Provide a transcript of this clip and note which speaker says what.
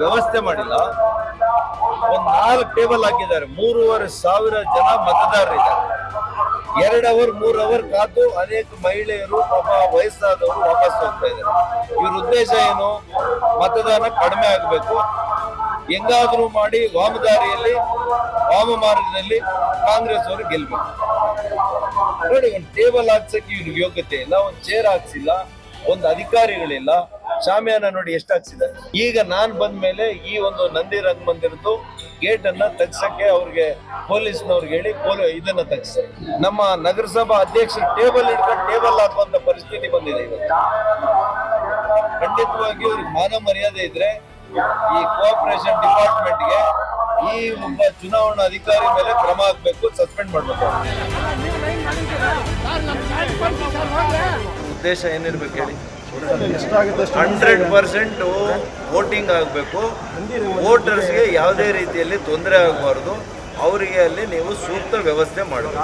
Speaker 1: ವ್ಯವಸ್ಥೆ ಮಾಡಿಲ್ಲ. ಒಂದು ನಾಲ್ಕು ಟೇಬಲ್ ಹಾಕಿದ್ದಾರೆ. ಮೂರುವರೆ ಸಾವಿರ ಜನ ಮತದಾರರಿದ್ದಾರೆ ಎರಡು ಅವರ್ ಮೂರು ಅವರ್ ಕಾದು ಅನೇಕ ಮಹಿಳೆಯರು ತಮ್ಮ ವಯಸ್ಸಾದವರು ವಾಪಸ್ ಹೋಗ್ತಾ ಇದ್ದಾರೆ. ಇವ್ರ ಉದ್ದೇಶ ಏನು? ಮತದಾನ ಕಡಿಮೆ ಆಗಬೇಕು. ಹೆಂಗಾದ್ರೂ ಮಾಡಿ ವಾಮದಾರಿಯಲ್ಲಿ, ವಾಮ ಮಾರ್ಗದಲ್ಲಿ ಕಾಂಗ್ರೆಸ್ ಅವರು ಗೆಲ್ಬೇಕು. ನೋಡಿ, ಒಂದು ಟೇಬಲ್ ಹಾಕ್ಸಕ್ಕೆ ಇವ್ರಿಗೆ ಯೋಗ್ಯತೆ ಇಲ್ಲ, ಒಂದು ಚೇರ್ ಹಾಕ್ಸಿಲ್ಲ, ಒಂದು ಅಧಿಕಾರಿಗಳಿಲ್ಲ. ಶಾಮಿಯಾನ ನೋಡಿ ಎಷ್ಟು ಹಾಕ್ಸಿದ್ದಾರೆ ಈಗ ನಾನ್ ಬಂದ ಮೇಲೆ ಈ ಒಂದು ನಂದಿ ರಂಗ್ ಮಂದಿರದ್ದು ಗೇಟ್ ಅನ್ನ ತಗ್ಸಕ್ಕೆ ಅವ್ರಿಗೆ ಪೊಲೀಸ್ನವ್ರಿಗೆ ಹೇಳಿ ಪೊಲೀ ಇದನ್ನ ತಗ್ಸ ನಮ್ಮ ನಗರಸಭಾ ಅಧ್ಯಕ್ಷರು ಟೇಬಲ್ ಇಟ್ಕೊಂಡು ಟೇಬಲ್ ಹಾಕುವಂತ ಪರಿಸ್ಥಿತಿ ಬಂದಿದೆ ಇವತ್ತು ಖಂಡಿತವಾಗಿ ಅವ್ರಿಗೆ ಮಾನ ಮರ್ಯಾದೆ ಇದ್ರೆ ಈ ಕೋಆಪರೇಷನ್ ಡಿಪಾರ್ಟ್ಮೆಂಟ್ಗೆ ಈ ಒಬ್ಬ ಚುನಾವಣಾ ಅಧಿಕಾರಿ ಮೇಲೆ ಕ್ರಮ ಹಾಕ್ಬೇಕು ಸಸ್ಪೆಂಡ್ ಮಾಡಬೇಕು. ಉದ್ದೇಶ ಏನಿರ್ಬೇಕು ಹೇಳಿ? ಹಂಡ್ರೆಡ್ ಪರ್ಸೆಂಟ್ ವೋಟಿಂಗ್ ಆಗಬೇಕು. ವೋಟರ್ಸ್ಗೆ ಯಾವುದೇ ರೀತಿಯಲ್ಲಿ ತೊಂದರೆ ಆಗಬಾರ್ದು. ಅವರಿಗೆ ಅಲ್ಲಿ ನೀವು ಸೂಕ್ತ ವ್ಯವಸ್ಥೆ ಮಾಡಬೇಕು.